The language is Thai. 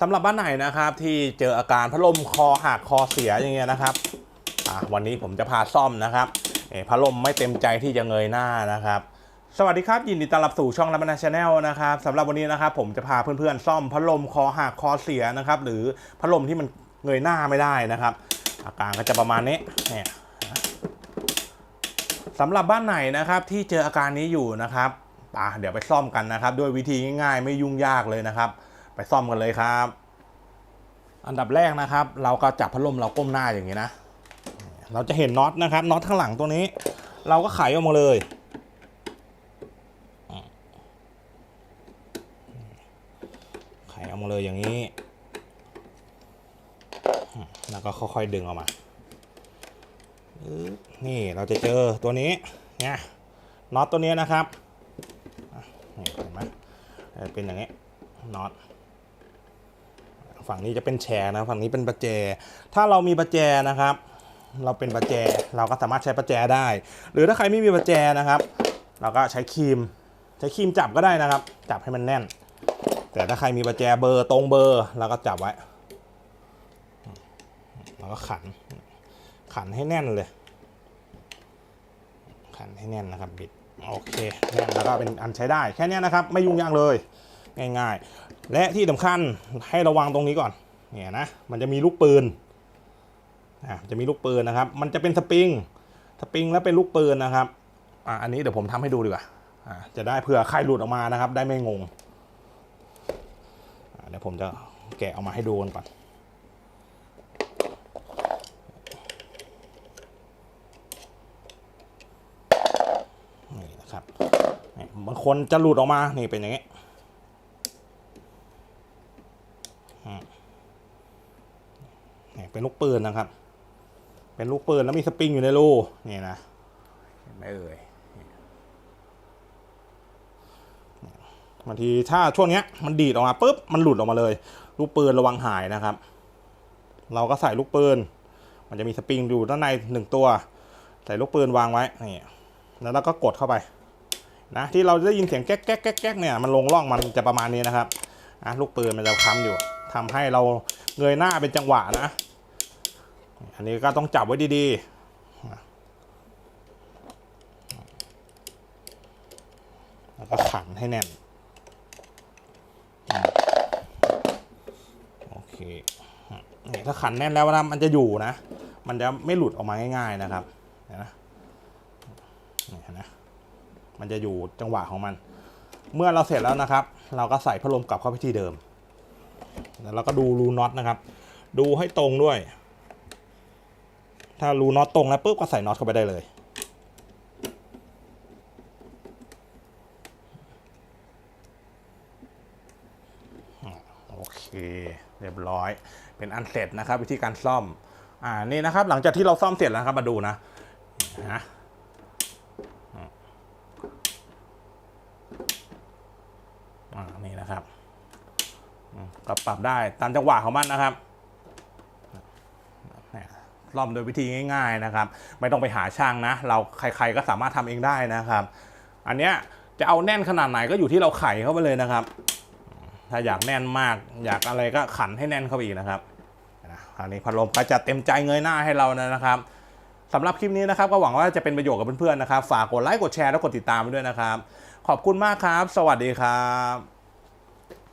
สำหรับบ้านไหนนะครับที่เจออาการพัดลมคอหักคอเสียอย่างเงี้ยนะครับวันนี้ผมจะพาซ่อมนะครับพัดลมไม่เต็มใจที่จะเงยหน้านะครับ สวัสดีครับ ยินดีต้อนรับสู่ช่องรัมนาชาแนลนะครับสำหรับวันนี้นะครับ ผมจะพาเพื่อนๆซ่อมพัดลมคอหักคอเสียนะครับ หรือพัดลมที่มันเงยหน้าไม่ได้นะครับ อาการก็จะประมาณนี้เนี่ยสำหรับบ้านไหนนะครับที่เจออาการนี้อยู่นะครับเดี๋ยวไปซ่อมกันนะครับ ด้วยวิธีง่ายๆ ไม่ยุ่งยากเลยนะครับ ไปซ่อมกันเลยครับ อันดับแรกนะครับ เราก็จับพัดลมเราก้มหน้าอย่างนี้นะ เราจะเห็นน็อตนะครับน็อตข้างหลังตัวนี้ เราก็ไขออกมาเลย ไขออกมาเลยอย่างนี้แล้วก็ค่อยๆดึงออกมา นี่เราจะเจอตัวนี้เนี่ยน็อตตัวนี้นะครับเห็นไหมเป็นอย่างนี้น็อต ฝั่งนี้จะเป็นแชร์นะฝั่งนี้เป็นประแจ ถ้าเรามีประแจนะครับ เราเป็นประแจเราก็สามารถใช้ประแจได้ หรือถ้าใครไม่มีประแจนะครับ เราก็ใช้ครีม ใช้ครีมจับก็ได้นะครับ จับให้มันแน่น แต่ถ้าใครมีประแจเบอร์ตรงเบอร์เราก็จับไว้แล้วก็ขัน ขันให้แน่นเลย ขันให้แน่นนะครับบิดโอเคแน่นแล้วก็เป็นอันใช้ได้แค่นี้นะครับ ไม่ยุ่งยากเลย ง่ายๆ และที่สำคัญให้ระวังตรงนี้ก่อนเนี่ยนะมันจะมีลูกปืนอะจะมีลูกปืนนะครับ มันจะเป็นสปริงสปริงแล้วเป็นลูกปืนนะครับอะอันนี้เดี๋ยวผมทำให้ดูดีกว่าอะจะได้เผื่อใครหลุดออกมานะครับ ได้ไม่งงเดี๋ยวผมจะแกะออกมาให้ดูกันก่อนนี่นะครับบางคนจะหลุดออกมานี่เป็นอย่างนี้ เป็นลูกปืนนะครับ เป็นลูกปืนแล้วมีสปริงอยู่ในรูนี่นะเห็นไหมเอ่ยบางทีถ้าช่วงเนี้ยมันดีดออกมาปุ๊บมันหลุดออกมาเลย ลูกปืนระวังหายนะครับ เราก็ใส่ลูกปืน มันจะมีสปริงอยู่ด้านในหนึ่งตัว ใส่ลูกปืนวางไว้นี่แล้วเราก็กดเข้าไปนะที่เราได้ยินเสียงแก๊กแก๊กแก๊กแก๊กเนี่ยมันลงร่องมันจะประมาณนี้นะครับอะลูกปืนมันจะค้ำอยู่ ทำให้เราเงยหน้าเป็นจังหวะนะ อันนี้ก็ต้องจับไว้ดีๆ แล้วก็ขันให้แน่น โอเคนี่ถ้าขันแน่นแล้วนะมันจะอยู่นะ มันจะไม่หลุดออกมาง่าย ๆนะครับเห็นะนี่เห็นนะมันจะอยู่จังหวะของมัน เมื่อเราเสร็จแล้วนะครับ เราก็ใส่พัดลมกลับเข้าไปที่เดิม แล้วเราก็ดูรูน็อตนะครับ ดูให้ตรงด้วย ถ้ารูน็อตตรงแล้วปุ๊บก็ใส่น็อตเข้าไปได้เลย โอเค เรียบร้อย เป็นอันเสร็จนะครับ วิธีการซ่อม อ่า นี่นะครับ หลังจากที่เราซ่อมเสร็จแล้วครับ มาดูนะนะนี่นะครับ ก็ปรับได้ตามจังหวะของมันนะครับซ่อมโดยวิธีง่ายๆนะครับ ไม่ต้องไปหาช่างนะ เราใครๆก็สามารถทำเองได้นะครับ อันเนี้ยจะเอาแน่นขนาดไหนก็อยู่ที่เราไขเข้าไปเลยนะครับ ถ้าอยากแน่นมาก อยากอะไรก็ขันให้แน่นเข้าไปอีกนะครับนะคราวนี้พัดลมก็จะเต็มใจเงยหน้าให้เรานะครับสำหรับคลิปนี้นะครับ ก็หวังว่าจะเป็นประโยชน์กับเพื่อนๆนะครับ ฝากกดไลค์กดแชร์และกดติดตามไปด้วยนะครับ ขอบคุณมากครับ สวัสดีครับ